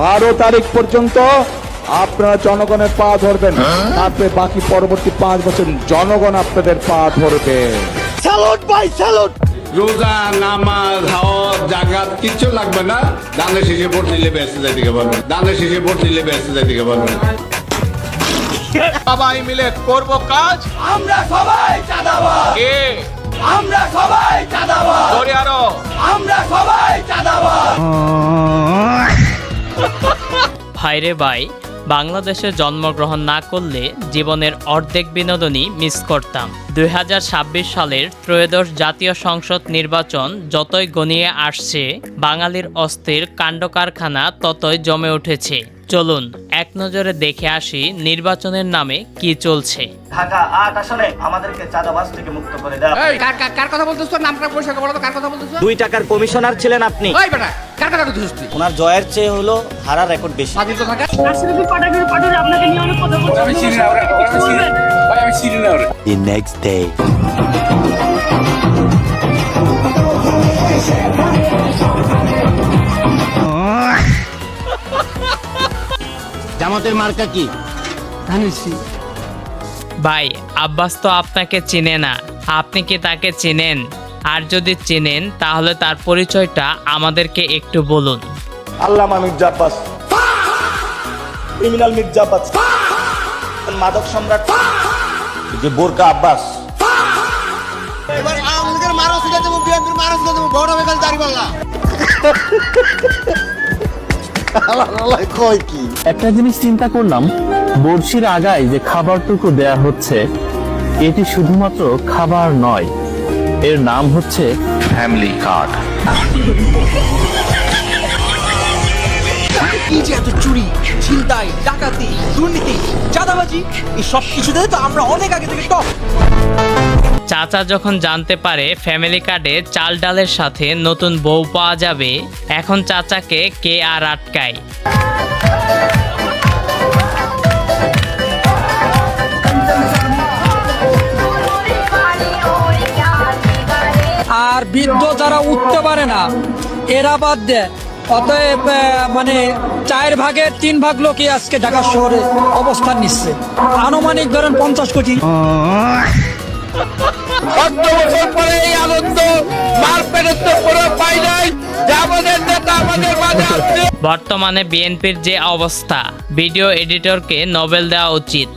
বারো তারিখ পর্যন্ত আপনারা জনগণের পা ধরবেন। তারপরে বাকি পরবর্তী পাঁচ বছর জনগণ আপনাদের পা ধরবে। রোজা নামাজ হাওয়া জাগাত কিচ্ছু লাগবে না। দানের শেষে ভোট নিলে ব্যস্ত যাইতে পারবেন দানের শেষে ভোট নিলে ব্যস্ত যাইতে পারবেন সবাই মিলে করব কাজ? আমরা সবাই চাঁদাবাজ কে? আমরা সবাই চাঁদাবাজ করে আরও। আমরা সবাই চাঁদাবাজ ভাইরে ভাই বাংলাদেশে জন্মগ্রহণ না করলে জীবনের অর্ধেক বিনোদনই মিস করতাম। দুই হাজার ছাব্বিশ সালের ত্রয়োদশ জাতীয় সংসদ নির্বাচন যতই গনিয়ে আসছে বাঙালির অস্থির কাণ্ডকারখানা ততই জমে উঠেছে। চলুন এক নজরে দেখে আসি নির্বাচনের নামে কি চলছে। ঢাকা আট আসলে আমাদেরকে চাঁদাবাজ থেকে মুক্ত করে দেওয়া কার কার- কার কথা বলতেছ? নামটা পরিষ্কার বলো তো কার কথা বলতেছ? দুই টাকার কমিশনার ছিলেন আপনি। ওই বেটা! ওনার জয়ের চেয়ে হলো হারার রেকর্ড বেশি। ফাজিল তো থাকা রাষ্ট্রপতি পাঠানোর পাঠানোর আপনাকে নিয়ে অনেক কথা বলছি বলবেন? The next day. জামাতের মার্কা কি? ভাই আব্বাস তো আপনাকে চিনে না। আপনি কি তাকে চেনেন? আর যদি চেনেন তাহলে তার পরিচয়টা আমাদেরকে একটু বলুন। আল্লামা মির্জা আব্বাস ক্রিমিনাল মির্জা আব্বাস মাদক সম্রাট। যে বোরকা আব্বাস। একটা জিনিস চিন্তা করলাম বড়শির আগায় যে খাবারটুকু দেয়া হচ্ছে এটি শুধুমাত্র খাবার নয় এর নাম হচ্ছে ফ্যামিলি কার্ড। এই যে এত চুরি ছিনতাই ডাকাতি দুর্নীতি চাঁদাবাজি এই সব কিছুতে তো আমরা অনেক আগে থেকে টপ চাচা যখন জানতে পারে ফ্যামিলি কার্ডে চাল ডালের সাথে নতুন বউ পাওয়া যাবে এখন চাচাকে কে আর আটকায়? আর বৃদ্ধ যারা উঠতে পারে না এরা বাদ দেয় অতএব মানে চার ভাগের তিন ভাগ লোকই আজকে ঢাকা শহরে অবস্থান নিচ্ছে। আনুমানিক ধরেন পঞ্চাশ কোটি। বছর পরে এই আনন্দ মার তো কোনো পাই নাই। যে আমাদের নেতা আমাদের মাঝে আসছে বর্তমানে বিএনপির যে অবস্থা ভিডিও এডিটরকে নোবেল দেওয়া উচিত।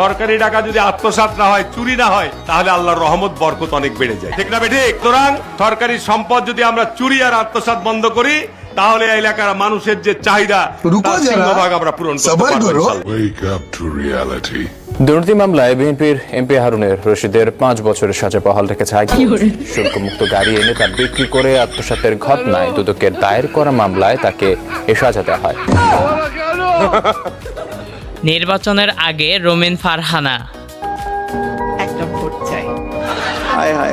সরকারি টাকা যদি আত্মসাৎ না হয় চুরি না হয় তাহলে আল্লাহর রহমত বরকত অনেক বেড়ে যায়। ঠিক না বেঠিক সুতরাং সরকারি সম্পদ যদি আমরা চুরি আর আত্মসাৎ বন্ধ করি তাহলে এলাকার মানুষের যে চাহিদা তার সিংহভাগ আমরা পূরণ করতে পারব ইনশাআল্লাহ। Wake up to reality. দুর্নীতি মামলায় বিএনপির এমপি হারুনের রশিদের পাঁচ বছরের সাজা বহাল রেখেছে হাইকোর্ট শুল্কমুক্ত গাড়ি এনে তা বিক্রি করে আত্মসাতের ঘটনায় দুদকের দায়ের করা মামলায় তাকে এ সাজা দেওয়া হয়। নির্বাচনের আগে রোমিন ফারহানা। একটা ভোট চাই।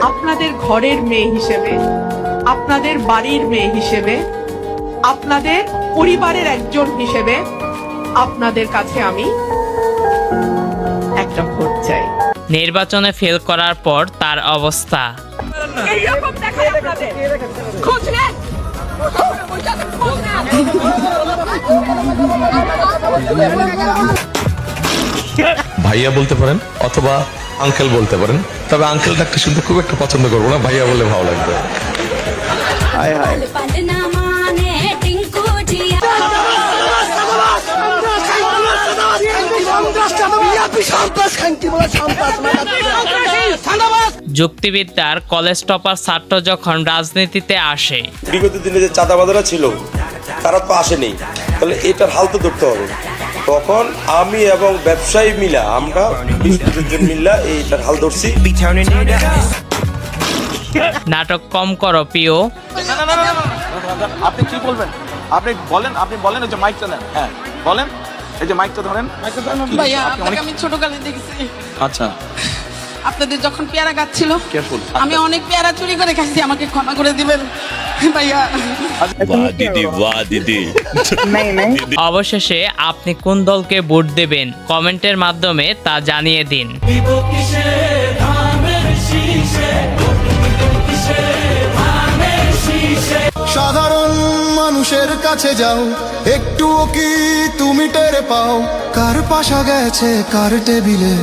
আপনাদের ঘরের মেয়ে হিসেবে আপনাদের বাড়ির মেয়ে হিসেবে আপনাদের পরিবারের একজন হিসেবে আপনাদের কাছে আমি একটা ভোট চাই। নির্বাচনে ফেল করার পর তার অবস্থা। এইরকম দেখায় আপনাদের। খোঁজ নেন। ভাইয়া বলতে পারেন অথবা আঙ্কেল বলতে পারেন তবে আঙ্কেল ডাকটা শুনতে খুব একটা পছন্দ করব না ভাইয়া বললে ভালো লাগবে বলে যুক্তিবিদ্যার কলেজ টপার ছাত্র যখন রাজনীতিতে আসে। বিগত দিনে যে চাঁদাবাজারা ছিল তারা তো আসেনি। তাহলে এটার হাল তো ধরতে হবে। তখন আমি এবং ব্যবসায়ী মিলা আমরা মিল্লা এইটার হাল ধরছি। নাটক কম করো প্রিয় আপনি কি বলবেন? আপনি বলেন আপনি বলেন যে মাইকটা নেন। হ্যাঁ বলেন এই যে মাইকটা ধরেন। ভাইয়া অনেক- আপনাকে আমি ছোটকালে দেখেছি। আচ্ছা। আপনাদের যখন পেয়ারা গাছ ছিল আমি অনেক পেয়ারা চুরি করে খাইছি আমাকে ক্ষমা করে দিবেন। ভাইয়া। অবশেষে আপনি কোন দলকে ভোট দেবেন কমেন্টের মাধ্যমে তা জানিয়ে দিন। সাধারণ মানুষের কাছে যাও একটু কি তুমি টের পাও? কার পাশা গেছে কার টেবিলে?